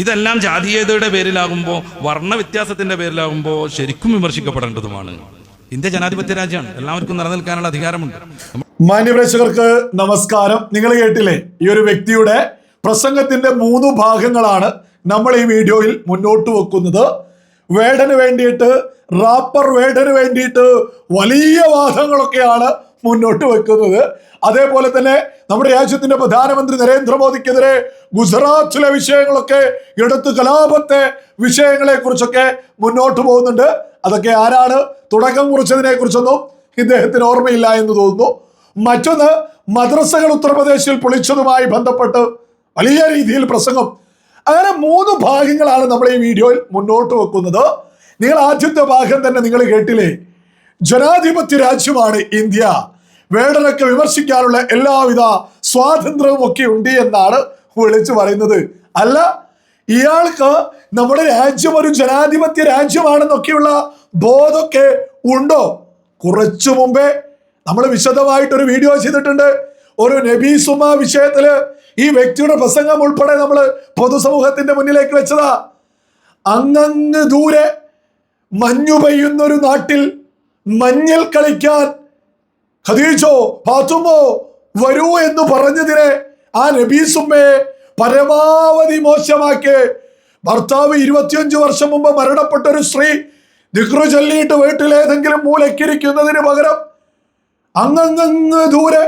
ഇതെല്ലാം ജാതീയതയുടെ പേരിലാകുമ്പോൾ വർണ വ്യത്യാസത്തിന്റെ പേരിലാകുമ്പോൾ ശരിക്കും വിമർശിക്കപ്പെടേണ്ടതുമാണ്. ഇന്ത്യ ജനാധിപത്യ രാജ്യമാണ്. എല്ലാവർക്കും നിലനിൽക്കാനുള്ള അധികാരമുണ്ട്. മാന്യപ്രേക്ഷകർക്ക് നമസ്കാരം. നിങ്ങൾ കേട്ടില്ലേ? ഈ ഒരു വ്യക്തിയുടെ പ്രസംഗത്തിന്റെ മൂന്ന് ഭാഗങ്ങളാണ് നമ്മൾ ഈ വീഡിയോയിൽ മുന്നോട്ട് വെക്കുന്നത്. വേടന് വേണ്ടിയിട്ട് റാപ്പർ വേടന് വേണ്ടിയിട്ട് വലിയ വാദങ്ങളൊക്കെയാണ് മുന്നോട്ട് വെക്കുന്നത്. അതേപോലെ തന്നെ നമ്മുടെ രാജ്യത്തിന്റെ പ്രധാനമന്ത്രി നരേന്ദ്രമോദിക്കെതിരെ ഗുജറാത്തിലെ വിഷയങ്ങളൊക്കെ എടുത്ത് കലാപത്തെ വിഷയങ്ങളെ കുറിച്ചൊക്കെ മുന്നോട്ട് പോകുന്നുണ്ട്. അതൊക്കെ ആരാണ്? തുടക്കം കുറിച്ചതിനെ കുറിച്ചൊന്നും ഇദ്ദേഹത്തിന് ഓർമ്മയില്ല എന്ന് തോന്നുന്നു. മറ്റൊന്ന് മദ്രസകൾ ഉത്തർപ്രദേശിൽ പൊളിച്ചതുമായി ബന്ധപ്പെട്ട് വലിയ രീതിയിൽ പ്രസംഗം. അങ്ങനെ മൂന്ന് ഭാഗങ്ങളാണ് നമ്മൾ ഈ വീഡിയോയിൽ മുന്നോട്ട് വെക്കുന്നത്. നിങ്ങൾ ആദ്യത്തെ ഭാഗം തന്നെ നിങ്ങൾ കേട്ടില്ലേ? ജനാധിപത്യ രാജ്യമാണ് ഇന്ത്യ. വേടനൊക്കെ വിമർശിക്കാനുള്ള എല്ലാവിധ സ്വാതന്ത്ര്യവും ഒക്കെ ഉണ്ട് എന്നാണ് വിളിച്ചു പറയുന്നത്. അല്ല ഇയാൾക്ക് നമ്മുടെ രാജ്യം ഒരു ജനാധിപത്യ രാജ്യമാണെന്നൊക്കെയുള്ള ബോധമൊക്കെ ഉണ്ടോ? കുറച്ചു മുമ്പേ നമ്മൾ വിശദമായിട്ടൊരു വീഡിയോ ചെയ്തിട്ടുണ്ട്. ഒരു നബി സുമ വിഷയത്തിൽ ഈ വ്യക്തിയുടെ പ്രസംഗം ഉൾപ്പെടെ നമ്മൾ പൊതുസമൂഹത്തിന്റെ മുന്നിലേക്ക് വെച്ചതാ. അങ്ങങ്ങ് ദൂരെ മഞ്ഞു പെയ്യുന്നൊരു നാട്ടിൽ മഞ്ഞിൽ കളിക്കാൻ. ഖദീജോ ഫാത്തുമോ വരൂ എന്ന് പറഞ്ഞതിനെ ആ നബീസുമ്മയെ പരമാവധി മോശമാക്കി. ഭർത്താവ് ഇരുപത്തിയഞ്ച് വർഷം മുമ്പ് മരണപ്പെട്ട ഒരു സ്ത്രീ ദിക്റു ചൊല്ലിയിട്ട് വീട്ടിലേതെങ്കിലും മൂലക്കിരിക്കുന്നതിന് പകരം അങ്ങങ്ങ് ദൂരെ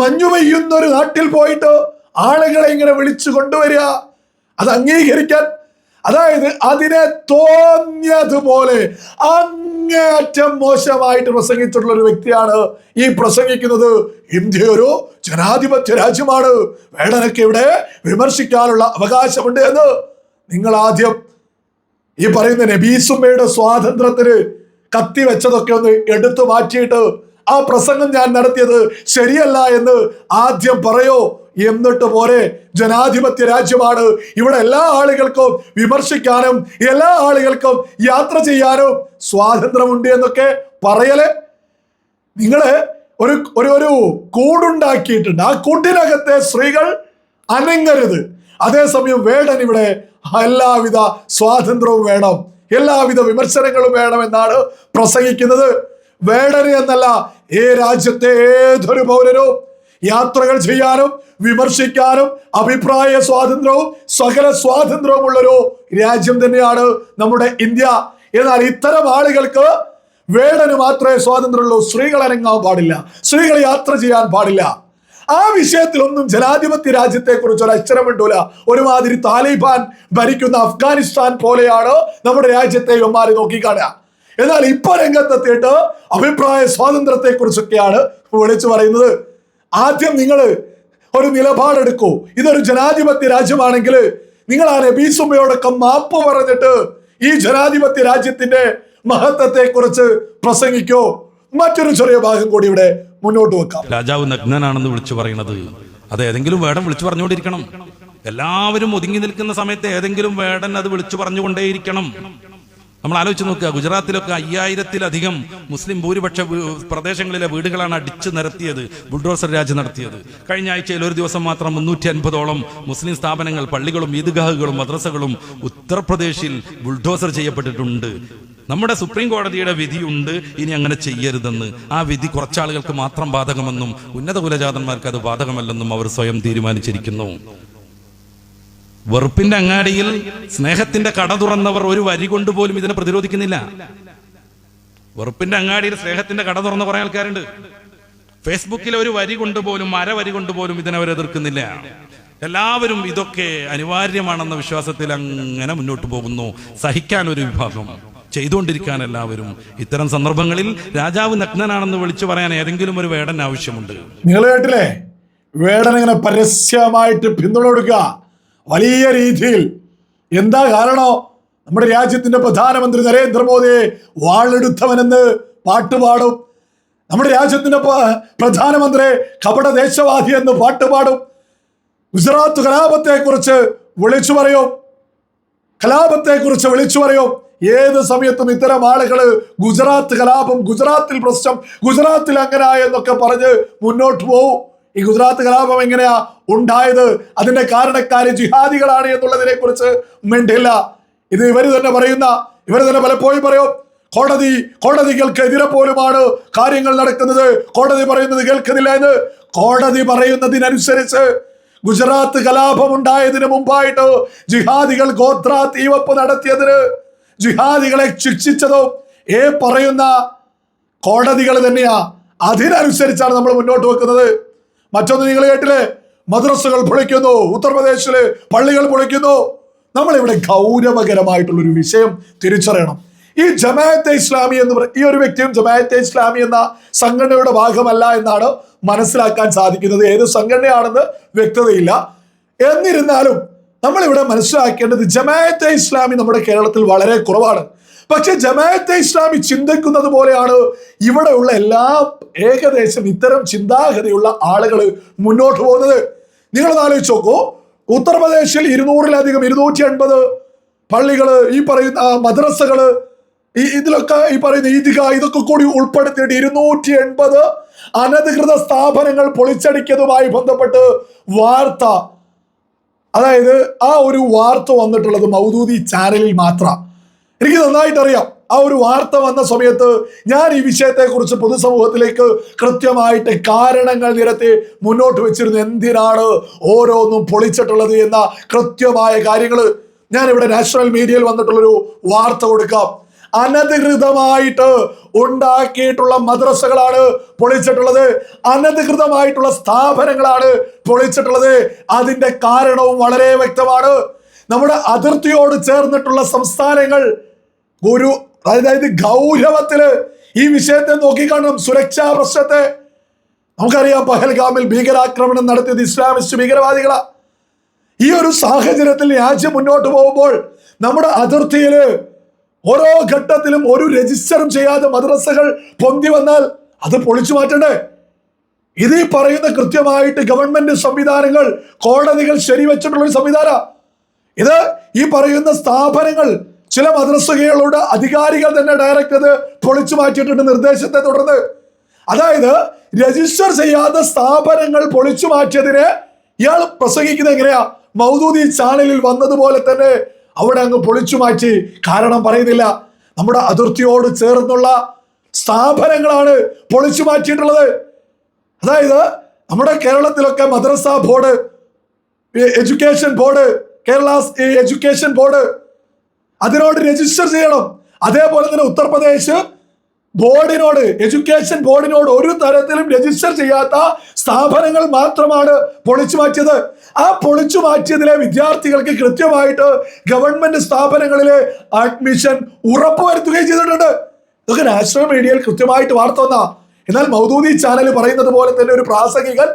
മഞ്ഞു പെയ്യുന്ന ഒരു നാട്ടിൽ പോയിട്ട് ആളുകളെ ഇങ്ങനെ വിളിച്ചു കൊണ്ടുവരിക. അത് അംഗീകരിക്കാൻ അതായത് അതിനെ തോന്നിയതുപോലെ അങ്ങേയറ്റം മോശമായിട്ട് പ്രസംഗിച്ചിട്ടുള്ള ഒരു വ്യക്തിയാണ് ഈ പ്രസംഗിക്കുന്നത് ഇന്ത്യ ഒരു ജനാധിപത്യ രാജ്യമാണ്. വേടനൊക്കെ ഇവിടെ വിമർശിക്കാനുള്ള അവകാശമുണ്ട് എന്ന് നിങ്ങൾ ആദ്യം ഈ പറയുന്ന നബീസുമ്മയുടെ സ്വാതന്ത്ര്യത്തിന് കത്തി വെച്ചതൊക്കെ ഒന്ന് എടുത്തു മാറ്റിയിട്ട് ആ പ്രസംഗം ഞാൻ നടത്തിയത് ശരിയല്ല എന്ന് ആദ്യം പറയോ? എന്നിട്ട് പോരെ. ജനാധിപത്യ രാജ്യമാണ്. ഇവിടെ എല്ലാ ആളുകൾക്കും വിമർശിക്കാനും എല്ലാ ആളുകൾക്കും യാത്ര ചെയ്യാനും സ്വാതന്ത്ര്യമുണ്ട് എന്നൊക്കെ പറയൽ. നിങ്ങൾ ഒരു ഒരു ഒരു കൂടുണ്ടാക്കിയിട്ടുണ്ട്. ആ കൂട്ടിനകത്തെ സ്ത്രീകൾ അനങ്ങരുത്. അതേസമയം വേടൻ ഇവിടെ എല്ലാവിധ സ്വാതന്ത്ര്യവും വേണം. എല്ലാവിധ വിമർശനങ്ങളും വേണമെന്നാണ് പ്രസംഗിക്കുന്നത്. വേടന് എന്നല്ല ഈ രാജ്യത്തെ ഏതൊരു പൗരനും യാത്രകൾ ചെയ്യാനും വിമർശിക്കാനും അഭിപ്രായ സ്വാതന്ത്ര്യവും സകല സ്വാതന്ത്ര്യവും ഉള്ളൊരു രാജ്യം തന്നെയാണ് നമ്മുടെ ഇന്ത്യ. എന്നാൽ ഇത്തരം ആളുകൾക്ക് വേടന് മാത്രമേ സ്വാതന്ത്ര്യമുള്ളൂ. സ്ത്രീകൾ അനങ്ങാൻ പാടില്ല. സ്ത്രീകൾ യാത്ര ചെയ്യാൻ പാടില്ല. ആ വിഷയത്തിലൊന്നും ജനാധിപത്യ രാജ്യത്തെ കുറിച്ച് ഒരു അക്ഷരം ഇട്ടൂല ഒരുമാതിരി താലിബാൻ ഭരിക്കുന്ന അഫ്ഗാനിസ്ഥാൻ പോലെയാണ് നമ്മുടെ രാജ്യത്തെ ഇവന്മാര് നോക്കിക്കാണുക. എന്നാൽ ഇപ്പൊ രംഗത്തെത്തിയിട്ട് അഭിപ്രായ സ്വാതന്ത്ര്യത്തെ കുറിച്ചൊക്കെയാണ് വിളിച്ചു പറയുന്നത്. ആദ്യം നിങ്ങൾ ഒരു നിലപാടെടുക്കൂ. ഇതൊരു ജനാധിപത്യ രാജ്യമാണെങ്കിൽ നിങ്ങൾ ആ നബീസുമ്മയോടൊക്കെ മാപ്പ് പറഞ്ഞിട്ട് ഈ ജനാധിപത്യ രാജ്യത്തിന്റെ മഹത്വത്തെ കുറിച്ച് പ്രസംഗിക്കോ. മറ്റൊരു ചെറിയ ഭാഗം കൂടി ഇവിടെ മുന്നോട്ട് വെക്കാം. രാജാവ് നഗ്നനാണെന്ന് വിളിച്ചു പറയുന്നത്. അത് ഏതെങ്കിലും വേടൻ വിളിച്ചു പറഞ്ഞുകൊണ്ടിരിക്കണം. എല്ലാവരും ഒതുങ്ങി നിൽക്കുന്ന സമയത്ത് ഏതെങ്കിലും വേടൻ അത് വിളിച്ചു പറഞ്ഞുകൊണ്ടേയിരിക്കണം. നമ്മൾ ആലോചിച്ച് നോക്കുക ഗുജറാത്തിലൊക്കെ അയ്യായിരത്തിലധികം മുസ്ലിം ഭൂരിപക്ഷ പ്രദേശങ്ങളിലെ വീടുകളാണ് അടിച്ചു നിരത്തിയത് ബുൾഡോസർ രാജ് നടത്തിയത്. കഴിഞ്ഞ ആഴ്ചയിൽ ഒരു ദിവസം മാത്രം മുന്നൂറ്റി അൻപതോളം മുസ്ലിം സ്ഥാപനങ്ങൾ പള്ളികളും ഈദ്ഗാഹുകളും മദ്രസകളും ഉത്തർപ്രദേശിൽ ബുൾഡോസർ ചെയ്യപ്പെട്ടിട്ടുണ്ട്. നമ്മുടെ സുപ്രീം കോടതിയുടെ വിധിയുണ്ട് ഇനി അങ്ങനെ ചെയ്യരുതെന്ന്. ആ വിധി കുറച്ചാളുകൾക്ക് മാത്രം ബാധകമെന്നും ഉന്നത കുലജാതന്മാർക്ക് അത് ബാധകമല്ലെന്നും അവർ സ്വയം തീരുമാനിച്ചിരിക്കുന്നു. വെറുപ്പിന്റെ അങ്ങാടിയിൽ സ്നേഹത്തിന്റെ കട തുറന്നവർ ഒരു വരി കൊണ്ട് പോലും ഇതിനെ പ്രതിരോധിക്കുന്നില്ല. വെറുപ്പിന്റെ അങ്ങാടിയിൽ സ്നേഹത്തിന്റെ കട തുറന്ന കുറെ ആൾക്കാരുണ്ട്. ഫേസ്ബുക്കിലെ ഒരു വരി കൊണ്ട് പോലും അര വരി കൊണ്ട് പോലും ഇതിനെ അവർ എതിർക്കുന്നില്ല. എല്ലാവരും ഇതൊക്കെ അനിവാര്യമാണെന്ന വിശ്വാസത്തിൽ അങ്ങനെ മുന്നോട്ട് പോകുന്നു. സഹിക്കാൻ ഒരു വിഭാഗം ചെയ്തുകൊണ്ടിരിക്കാൻ എല്ലാവരും. ഇത്തരം സന്ദർഭങ്ങളിൽ രാജാവ് നഗ്നനാണെന്ന് വിളിച്ചു പറയാൻ ഏതെങ്കിലും ഒരു വേടൻ ആവശ്യമുണ്ട്. നിങ്ങൾ കേട്ടില്ലേ? വേടൻ ഇങ്ങനെ പരസ്യമായിട്ട് പിന്തുണ കൊടുക്കുക. വലിയ രീതിയിൽ. എന്താ കാരണോ? നമ്മുടെ രാജ്യത്തിന്റെ പ്രധാനമന്ത്രി നരേന്ദ്രമോദിയെ വാളെടുത്തവനെന്ന് പാട്ടുപാടും നമ്മുടെ രാജ്യത്തിന്റെ പ്രധാനമന്ത്രി കപട ദേശവാദി എന്ന് പാട്ടുപാടും ഗുജറാത്ത് കലാപത്തെ കുറിച്ച് വിളിച്ചു പറയും. കലാപത്തെ കുറിച്ച് വിളിച്ചു പറയും. ഏത് സമയത്തും ഇത്തരം ആളുകൾ ഗുജറാത്ത് കലാപം ഗുജറാത്തിൽ പ്രശ്നം ഗുജറാത്തിൽ അങ്ങനെ എന്നൊക്കെ പറഞ്ഞ് മുന്നോട്ട് പോവും. ഈ ഗുജറാത്ത് കലാപം എങ്ങനെയാ ഉണ്ടായത്? അതിന്റെ കാരണക്കാര് ജിഹാദികളാണ് എന്നുള്ളതിനെ കുറിച്ച് മിണ്ടില്ല. ഇത് ഇവർ തന്നെ പറയുന്ന ഇവർ തന്നെ പലപ്പോഴും പറയും കോടതി കോടതികൾക്ക് എതിരെ പോലുമാണ് കാര്യങ്ങൾ നടക്കുന്നത്. കോടതി പറയുന്നത് കേൾക്കുന്നില്ല എന്ന്. കോടതി പറയുന്നതിനനുസരിച്ച് ഗുജറാത്ത് കലാപം ഉണ്ടായതിനു മുമ്പായിട്ട് ജിഹാദികൾ ഗോത്ര തീവപ്പ് നടത്തിയതിന് ജിഹാദികളെ ശിക്ഷിച്ചതും ഏ പറയുന്ന കോടതികൾ തന്നെയാ. അതിനനുസരിച്ചാണ് നമ്മൾ മുന്നോട്ട് വെക്കുന്നത്. മറ്റൊന്ന് നിങ്ങൾ കേട്ടില്ലേ? മദ്രസകൾ പൊളിക്കുന്നു ഉത്തർപ്രദേശിൽ പള്ളികൾ പൊളിക്കുന്നു. നമ്മളിവിടെ ഗൗരവകരമായിട്ടുള്ളൊരു വിഷയം തിരിച്ചറിയണം. ഈ ജമാഅത്തെ ഇസ്ലാമി എന്ന് ഈ ഒരു വ്യക്തിയും ജമാഅത്തെ ഇസ്ലാമി എന്ന സംഘടനയുടെ ഭാഗമല്ല എന്നാണ് മനസ്സിലാക്കാൻ സാധിക്കുന്നത്. ഏത് സംഘടനയാണെന്ന് വ്യക്തതയില്ല. എന്നിരുന്നാലും നമ്മളിവിടെ മനസ്സിലാക്കേണ്ടത് ജമാഅത്തെ ഇസ്ലാമി നമ്മുടെ കേരളത്തിൽ വളരെ കുറവാണ്. പക്ഷെ ജമാഅത്തെ ഇസ്ലാമി ചിന്തിക്കുന്നത് പോലെയാണ് ഇവിടെയുള്ള എല്ലാ ഏകദേശം ഇത്തരം ചിന്താഗതിയുള്ള ആളുകൾ മുന്നോട്ട് പോകുന്നത്. നിങ്ങൾ ആലോചിച്ച് നോക്കൂ. ഉത്തർപ്രദേശിൽ ഇരുന്നൂറിലധികം ഇരുന്നൂറ്റി എൺപത് പള്ളികൾ ഈ പറയുന്ന മദ്രസകൾ ഈ ഇതിലൊക്കെ ഈ പറയുന്ന ഈദിക ഇതൊക്കെ കൂടി ഉൾപ്പെടുത്തിയിട്ട് ഇരുന്നൂറ്റി എൺപത് അനധികൃത സ്ഥാപനങ്ങൾ പൊളിച്ചടിക്കതുമായി ബന്ധപ്പെട്ട് വാർത്ത. അതായത് ആ ഒരു വാർത്ത വന്നിട്ടുള്ളത് മൗദൂദി ചാനലിൽ മാത്രം. എനിക്ക് നന്നായിട്ട് അറിയാം ആ ഒരു വാർത്ത വന്ന സമയത്ത് ഞാൻ ഈ വിഷയത്തെക്കുറിച്ച് പൊതുസമൂഹത്തിലേക്ക് കൃത്യമായിട്ട് കാരണങ്ങൾ നിരത്തി മുന്നോട്ട് വെച്ചിരുന്നു. എന്തിനാണ് ഓരോന്നും പൊളിച്ചിട്ടുള്ളത് എന്ന കൃത്യമായ കാര്യങ്ങൾ ഞാൻ ഇവിടെ നാഷണൽ മീഡിയയിൽ വന്നിട്ടുള്ളൊരു വാർത്ത കൊടുക്കാം. അനധികൃതമായിട്ട് ഉണ്ടാക്കിയിട്ടുള്ള മദ്രസകളാണ് പൊളിച്ചിട്ടുള്ളത്. അനധികൃതമായിട്ടുള്ള സ്ഥാപനങ്ങളാണ് പൊളിച്ചിട്ടുള്ളത്. അതിന്റെ കാരണവും വളരെ വ്യക്തമാണ്. നമ്മുടെ അതിർത്തിയോട് ചേർന്നിട്ടുള്ള സംസ്ഥാനങ്ങൾ ഒരു അതായത് ഗൗരവത്തിൽ ഈ വിഷയത്തെ നോക്കിക്കാണും സുരക്ഷാ പ്രശ്നത്തെ. നമുക്കറിയാം പഹൽഗാമിൽ ഭീകരാക്രമണം നടത്തിയത് ഇസ്ലാമിസ്റ്റ് ഭീകരവാദികളാ. ഈ ഒരു സാഹചര്യത്തിൽ രാജ്യം മുന്നോട്ട് പോകുമ്പോൾ നമ്മുടെ അതിർത്തിയിൽ ഓരോ ഘട്ടത്തിലും ഒരു രജിസ്റ്ററും ചെയ്യാതെ മദ്രസകൾ പൊന്തി വന്നാൽ അത് പൊളിച്ചു മാറ്റണ്ടേ? ഇത് ഈ പറയുന്ന കൃത്യമായിട്ട് ഗവൺമെന്റ് സംവിധാനങ്ങൾ കോടതികൾ ശരിവെച്ചിട്ടുള്ള ഒരു സംവിധാന ഇത് ഈ പറയുന്ന സ്ഥാപനങ്ങൾ ചില മദ്രസകളോട് അധികാരികൾ തന്നെ ഡയറക്റ്റ് അത് പൊളിച്ചു മാറ്റിയിട്ടുണ്ട് നിർദ്ദേശത്തെ തുടർന്ന്. അതായത് രജിസ്റ്റർ ചെയ്യാത്ത സ്ഥാപനങ്ങൾ പൊളിച്ചു മാറ്റിയതിന് ഇയാൾ പ്രസംഗിക്കുന്നത് എങ്ങനെയാ? മൗദൂദി ചാനലിൽ വന്നതുപോലെ തന്നെ അവിടെ അങ്ങ് പൊളിച്ചു മാറ്റി. കാരണം പറയുന്നില്ല. നമ്മുടെ അതിർത്തിയോട് ചേർന്നുള്ള സ്ഥാപനങ്ങളാണ് പൊളിച്ചു മാറ്റിയിട്ടുള്ളത്. അതായത് നമ്മുടെ കേരളത്തിലൊക്കെ madrasa board education board Kerala education board അതിനോട് രജിസ്റ്റർ ചെയ്യണം. അതേപോലെ തന്നെ ഉത്തർപ്രദേശ് ബോർഡിനോട് എഡ്യൂക്കേഷൻ ബോർഡിനോട് ഒരു തരത്തിലും രജിസ്റ്റർ ചെയ്യാത്ത സ്ഥാപനങ്ങൾ മാത്രമാണ് പൊളിച്ചു മാറ്റിയത്. ആ പൊളിച്ചു മാറ്റിയതിലെ വിദ്യാർത്ഥികൾക്ക് കൃത്യമായിട്ട് ഗവൺമെന്റ് സ്ഥാപനങ്ങളിലെ അഡ്മിഷൻ ഉറപ്പുവരുത്തുകയും ചെയ്തിട്ടുണ്ട്. ഇതൊക്കെ നാഷണൽ മീഡിയയിൽ കൃത്യമായിട്ട് വാർത്ത വന്ന. എന്നാൽ മൗദൂദി ചാനൽ പറയുന്നത് പോലെ തന്നെ ഒരു പ്രാസംഗികൻ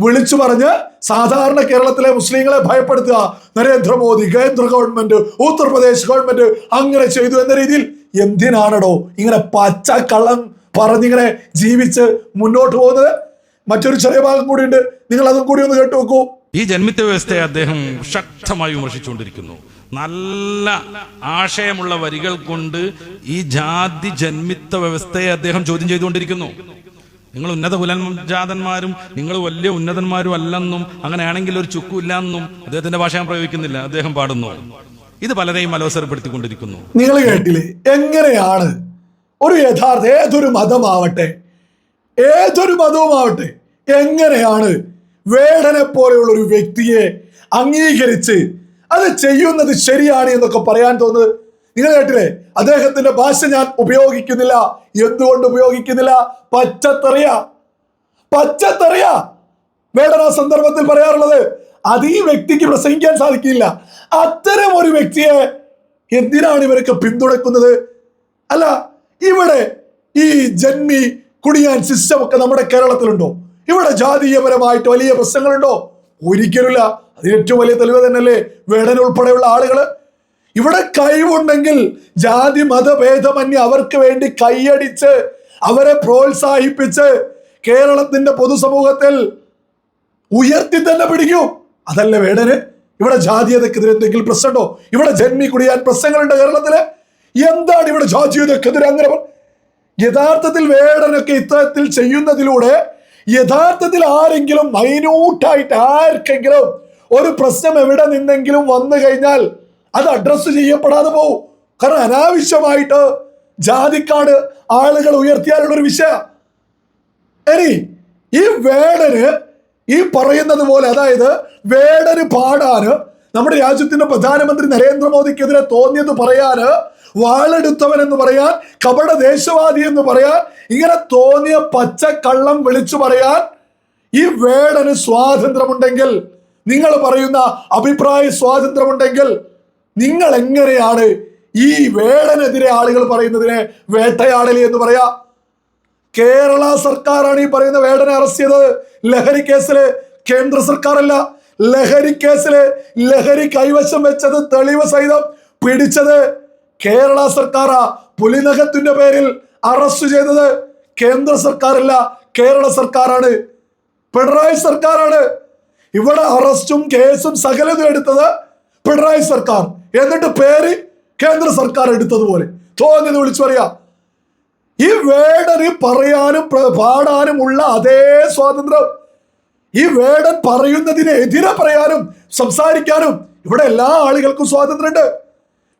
വിളിച്ചു പറഞ്ഞ് സാധാരണ കേരളത്തിലെ മുസ്ലിങ്ങളെ ഭയപ്പെടുത്തുക. നരേന്ദ്രമോദി കേന്ദ്ര ഗവൺമെന്റ് ഉത്തർപ്രദേശ് ഗവൺമെന്റ് അങ്ങനെ ചെയ്തു എന്ന രീതിയിൽ എന്തിനാണടോ ഇങ്ങനെ പച്ച കള്ളം പറഞ്ഞിങ്ങനെ ജീവിച്ച് മുന്നോട്ട് പോകുന്നത്? മറ്റൊരു ചെറിയ ഭാഗം കൂടിയുണ്ട്. നിങ്ങൾ അതും കൂടി ഒന്ന് കേട്ടു നോക്കൂ. ഈ ജന്മിത്യ വ്യവസ്ഥയെ അദ്ദേഹം ശക്തമായി വിമർശിച്ചുകൊണ്ടിരിക്കുന്നു. നല്ല ആശയമുള്ള വരികൾ കൊണ്ട് ഈ ജാതി ജന്മിത്വ വ്യവസ്ഥയെ അദ്ദേഹം ചോദ്യം ചെയ്തുകൊണ്ടിരിക്കുന്നു. നിങ്ങൾ ഉന്നത കുലജാതന്മാരും നിങ്ങൾ വലിയ ഉന്നതന്മാരും അല്ലെന്നും അങ്ങനെയാണെങ്കിൽ ഒരു ചുക്കുമില്ല എന്നും അദ്ദേഹത്തിന്റെ ഭാഷ ഞാൻ പ്രയോഗിക്കുന്നില്ല അദ്ദേഹം പാടുന്നു. ഇത് പലരെയും അലോസരപ്പെടുത്തിക്കൊണ്ടിരിക്കുന്നു. നിങ്ങൾ കേട്ടില്ലേ? എങ്ങനെയാണ് ഒരു യഥാർത്ഥ ഏതൊരു മതമാവട്ടെ ഏതൊരു മതവുമാവട്ടെ എങ്ങനെയാണ് വേടനെ പോലെയുള്ള ഒരു വ്യക്തിയെ അംഗീകരിച്ച് അത് ചെയ്യുന്നത് ശരിയാണ് എന്നൊക്കെ പറയാൻ തോന്നുന്നത്? നിങ്ങൾ കേട്ടില്ലേ? അദ്ദേഹത്തിന്റെ ഭാഷ ഞാൻ ഉപയോഗിക്കുന്നില്ല എന്തുകൊണ്ട് ഉപയോഗിക്കുന്നില്ല? പച്ചത്തറിയ. പച്ചത്തറിയ. വേടന സന്ദർഭത്തിൽ പറയാറുള്ളത് അത് ഈ വ്യക്തിക്ക് പ്രസംഗിക്കാൻ സാധിക്കില്ല. അത്തരം ഒരു വ്യക്തിയെ എന്തിനാണ് ഇവരൊക്കെ പിന്തുണക്കുന്നത് അല്ല ഇവിടെ ഈ ജന്മി കുടിയാൻ സിസ്റ്റം ഒക്കെ നമ്മുടെ കേരളത്തിലുണ്ടോ? ഇവിടെ ജാതീയപരമായിട്ട് വലിയ പ്രശ്നങ്ങളുണ്ടോ? ഒരിക്കലുമില്ല. അത് ഏറ്റവും വലിയ തെളിവ് തന്നെയല്ലേ? വേടൻ ആളുകൾ ഇവിടെ കഴിവുണ്ടെങ്കിൽ ജാതി മതഭേദമന്യേ അവർക്ക് വേണ്ടി കൈയടിച്ച് അവരെ പ്രോത്സാഹിപ്പിച്ച് കേരളത്തിന്റെ പൊതുസമൂഹത്തിൽ ഉയർത്തി തന്നെ പിടിക്കൂ. അതല്ലേ വേടന്? ഇവിടെ ജാതീയതക്കെതിരെ എന്തെങ്കിലും പ്രശ്നമുണ്ടോ? ഇവിടെ ജന്മി കുടിയാൻ പ്രശ്നങ്ങളുണ്ട് കേരളത്തിൽ? എന്താണ് ഇവിടെ ജാതീയതക്കെതിരെ അങ്ങനെ യഥാർത്ഥത്തിൽ വേടനൊക്കെ ഇത്തരത്തിൽ ചെയ്യുന്നതിലൂടെ യഥാർത്ഥത്തിൽ ആരെങ്കിലും മൈന്യൂട്ടായിട്ട് ആർക്കെങ്കിലും ഒരു പ്രശ്നം എവിടെ നിന്നെങ്കിലും വന്നു കഴിഞ്ഞാൽ അത് അഡ്രസ്സ് ചെയ്യപ്പെടാതെ പോകും കാരണം അനാവശ്യമായിട്ട് ജാതിക്കാട് ആളുകൾ ഉയർത്തിയാലുള്ളൊരു വിഷയം. ഇനി ഈ വേടന് ഈ പറയുന്നത് പോലെ അതായത് വേടന് പാടാന് നമ്മുടെ രാജ്യത്തിന്റെ പ്രധാനമന്ത്രി നരേന്ദ്രമോദിക്കെതിരെ തോന്നിയത് പറയാന് വാളെടുത്തവൻ എന്ന് പറയാൻ കപട ദേശവാദി എന്ന് പറയാൻ ഇങ്ങനെ തോന്നിയ പച്ച കള്ളം വിളിച്ചു പറയാൻ ഈ വേടന് സ്വാതന്ത്ര്യമുണ്ടെങ്കിൽ നിങ്ങൾ പറയുന്ന അഭിപ്രായ സ്വാതന്ത്ര്യമുണ്ടെങ്കിൽ നിങ്ങൾ എങ്ങനെയാണ് ഈ വേടനെതിരെ ആളുകൾ പറയുന്നതിനെ വേട്ടയാടലി എന്ന് പറയാ? കേരള സർക്കാരാണ് ഈ പറയുന്ന വേടനെ അറസ്റ്റ് ചെയ്തത്. ലഹരി കേസിൽ കേന്ദ്ര സർക്കാരല്ല. ലഹരി കേസിൽ ലഹരി കൈവശം വെച്ചത് തെളിവ് സഹിതം പിടിച്ചത് കേരള സർക്കാരാ. പുലിനഖത്തിന്റെ പേരിൽ അറസ്റ്റ് ചെയ്തത് കേന്ദ്ര സർക്കാരല്ല കേരള സർക്കാരാണ്. പിണറായി സർക്കാരാണ്. ഇവിടെ അറസ്റ്റും കേസും സകലതും എടുത്തത് പിണറായി സർക്കാർ. എന്നിട്ട് പേര് കേന്ദ്ര സർക്കാർ എടുത്തതുപോലെ. തോന്നിയത് വിളിച്ചു പറയാ ഈ വേടന് പറയാനും പാടാനും ഉള്ള അതേ സ്വാതന്ത്ര്യം. ഈ വേടൻ പറയുന്നതിന് എതിരെ പറയാനും സംസാരിക്കാനും ഇവിടെ എല്ലാ ആളുകൾക്കും സ്വാതന്ത്ര്യമുണ്ട്.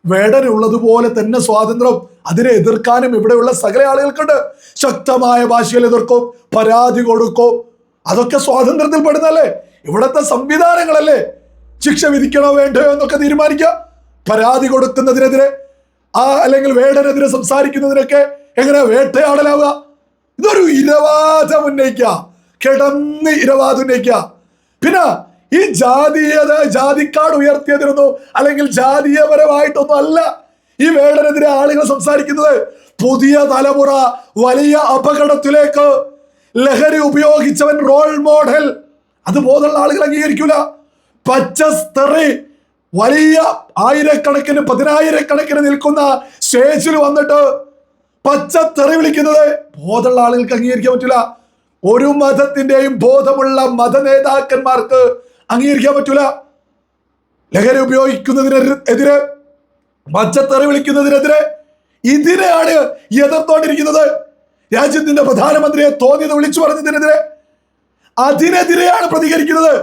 വേടനുള്ളതുപോലെ തന്നെ സ്വാതന്ത്ര്യം അതിനെ എതിർക്കാനും ഇവിടെയുള്ള സകല ആളുകൾക്കുണ്ട്. ശക്തമായ ഭാഷയിൽ എതിർക്കും പരാതി കൊടുക്കും. അതൊക്കെ സ്വാതന്ത്ര്യത്തിൽ പെടുന്നല്ലേ ഇവിടത്തെ സംവിധാനങ്ങളല്ലേ ശിക്ഷ വിധിക്കണോ വേണ്ടയോ എന്നൊക്കെ തീരുമാനിക്കുക. പരാതി കൊടുക്കുന്നതിനെതിരെ ആ അല്ലെങ്കിൽ വേടനെതിരെ സംസാരിക്കുന്നതിനൊക്കെ എങ്ങനെ വേട്ടയാടലാവുക? ഇതൊരു ഇരവാദം ഉന്നയിക്കുക. കിടന്ന് ഇരവാദം ഉന്നയിക്കുക. പിന്നെ ഈ ജാതീയത ജാതിക്കാട് ഉയർത്തിയതിനൊന്നും അല്ലെങ്കിൽ ജാതീയപരമായിട്ടൊന്നും അല്ല ഈ വേടനെതിരെ ആളുകൾ സംസാരിക്കുന്നത്. പുതിയ തലമുറ വലിയ അപകടത്തിലേക്ക് ലഹരി ഉപയോഗിച്ചവൻ റോൾ മോഡൽ. അത് ബോധമുള്ള ആളുകൾ അംഗീകരിക്കൂല. പച്ചസ്തെറി വലിയ ആയിരക്കണക്കിന് പതിനായിരക്കണക്കിന് നിൽക്കുന്ന സ്റ്റേജിൽ വന്നിട്ട് പച്ച തെറി വിളിക്കുന്നത് ബോധമുള്ള ആളുകൾക്ക് അംഗീകരിക്കാൻ പറ്റില്ല. ഒരു മതത്തിന്റെയും ബോധമുള്ള മത നേതാക്കന്മാർക്ക് അംഗീകരിക്കാൻ പറ്റൂല ലഹരി ഉപയോഗിക്കുന്നതിനെതിരെ പച്ചത്തെറി വിളിക്കുന്നതിനെതിരെ ഇതിനെയാണ് എതിർത്തോണ്ടിരിക്കുന്നത്. രാജ്യത്തിന്റെ പ്രധാനമന്ത്രിയെ തോന്നിയത് വിളിച്ചു പറഞ്ഞതിനെതിരെ അതിനെതിരെയാണ് പ്രതികരിക്കുന്നത്.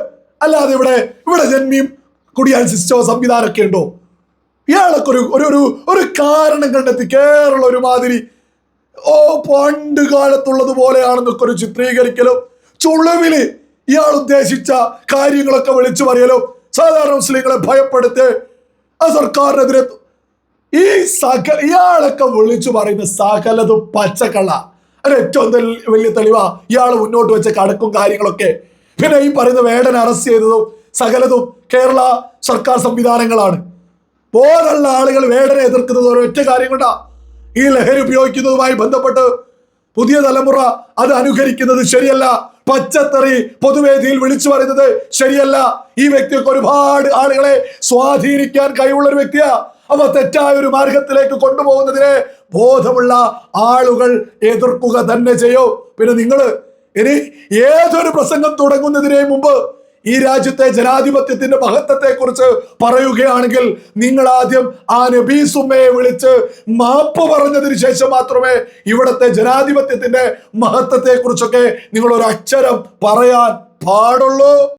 അല്ലാതെ ഇവിടെ ഇവിടെ ജന്മിയും കുടിയാൻ സിസ്റ്റോ സംവിധാനമൊക്കെ ഉണ്ടോ? ഇയാളൊക്കെ ഒരു ഒരു ഒരു ഒരു കാരണം കണ്ടെത്തി കേരളം ഒരുമാതിരി ഓ പണ്ട് കാലത്തുള്ളത് പോലെയാണെന്നൊക്കെ ഒരു ചിത്രീകരിക്കലും ചുളുവിൽ ഇയാൾ ഉദ്ദേശിച്ച കാര്യങ്ങളൊക്കെ വിളിച്ചു പറയലും സാധാരണ മുസ്ലിങ്ങളെ ഭയപ്പെടുത്തി ആ സർക്കാരിനെതിരെ ഈ സക ഇയാളൊക്കെ വിളിച്ചു പറയുന്ന സകലതും പച്ചക്കള്ള. അത് ഏറ്റവും വലിയ തെളിവാ ഇയാൾ മുന്നോട്ട് വെച്ച കണക്കും കാര്യങ്ങളൊക്കെ. പിന്നെ ഈ പറയുന്ന വേടൻ അറസ്റ്റ് ചെയ്തതും സകലതും കേരള സർക്കാർ സംവിധാനങ്ങളാണ്. ബോധമുള്ള ആളുകൾ വേടനെ എതിർക്കുന്നത് ഒരൊറ്റ കാര്യം കൊണ്ടാ. ഈ ലഹരി ഉപയോഗിക്കുന്നതുമായി ബന്ധപ്പെട്ട് പുതിയ തലമുറ അത് അനുകരിക്കുന്നത് ശരിയല്ല. പച്ചത്തറി പൊതുവേദിയിൽ വിളിച്ചു പറയുന്നത് ശരിയല്ല. ഈ വ്യക്തിയൊക്കെ ഒരുപാട് ആളുകളെ സ്വാധീനിക്കാൻ കഴിവുള്ള ഒരു വ്യക്തിയാ. അവ തെറ്റായ ഒരു മാർഗത്തിലേക്ക് കൊണ്ടുപോകുന്നതിനെ ബോധമുള്ള ആളുകൾ എതിർക്കുക തന്നെ ചെയ്യോ. പിന്നെ നിങ്ങൾ ഇനി ഏതൊരു പ്രസംഗം തുടങ്ങുന്നതിനെ മുമ്പ് ഈ രാജ്യത്തെ ജനാധിപത്യത്തിന്റെ മഹത്വത്തെ കുറിച്ച് പറയുകയാണെങ്കിൽ നിങ്ങൾ ആദ്യം ആ നബീസുമ്മയെ വിളിച്ച് മാപ്പ് പറഞ്ഞതിന് ശേഷം മാത്രമേ ഇവിടുത്തെ ജനാധിപത്യത്തിന്റെ മഹത്വത്തെ കുറിച്ചൊക്കെ നിങ്ങൾ ഒരു അക്ഷരം പറയാൻ പാടുള്ളൂ.